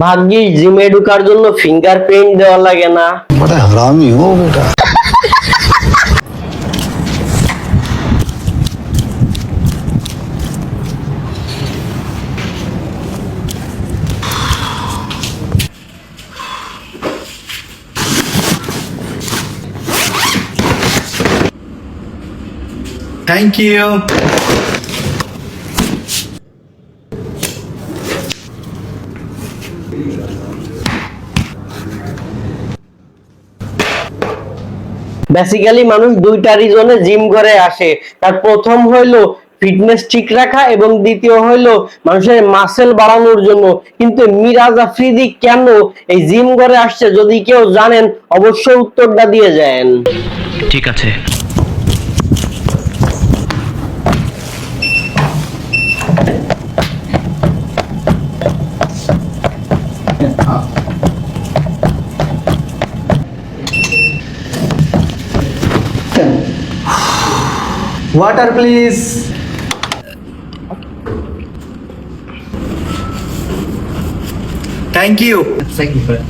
ভাগ্যিস জিমে ঢুকার জন্য ফিঙ্গারপ্রিন্ট দেওয়া লাগে না बड़ा हरामी हो बेटा Thank you. বেসিক্যালি মানুষ দুইটা রিজনে জিম করে আসে। তার প্রথম হইল ফিটনেস ঠিক রাখা এবং দ্বিতীয় হইল মানুষের মাসেল বাড়ানোর জন্য। কিন্তু মিরাজ আফ্রিদি কেন এই জিম করে আসছে যদি কেউ জানেন, অবশ্যই উত্তরটা দিয়ে যান। ঠিক আছে। Water, please. Thank you. Thank you, sir.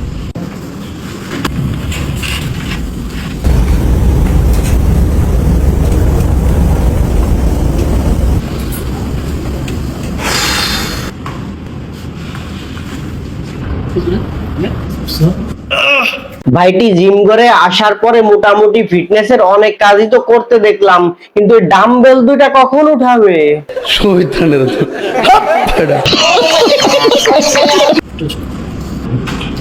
Yeah. ভাইটি জিম করে আসার পরে মোটামুটি ফিটনেসের অনেক কাজই তো করতে দেখলাম কিন্তু ডাম্বেল দুইটা কখন উঠাবে?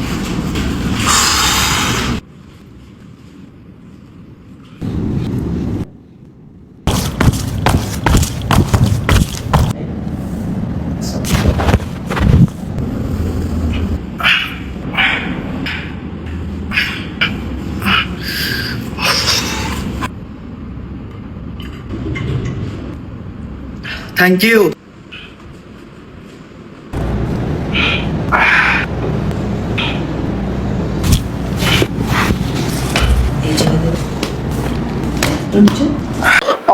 Thank you.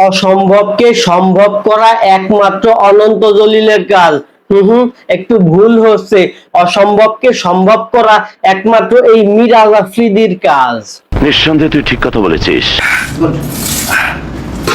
অসম্ভবকে সম্ভব করা একমাত্র অনন্ত জলিলের কাজ হুম হুম একটু ভুল হচ্ছে। অসম্ভবকে সম্ভব করা একমাত্র এই মিরাজ আফ্রিদির কাজ। নিঃসন্দেহে তুই ঠিক কথা বলেছিস।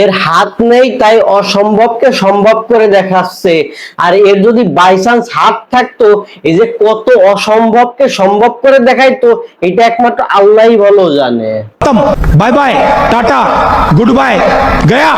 এর হাত নেই, তাই অসম্ভবকে সম্ভব করে দেখাচ্ছে। আর এর যদি বাই চান্স হাত থাকতো, এই যে কত অসম্ভবকে সম্ভব করে দেখাইতো, এটা একমাত্র আল্লাহই ভালো জানে। Bye bye tata good bye Gaya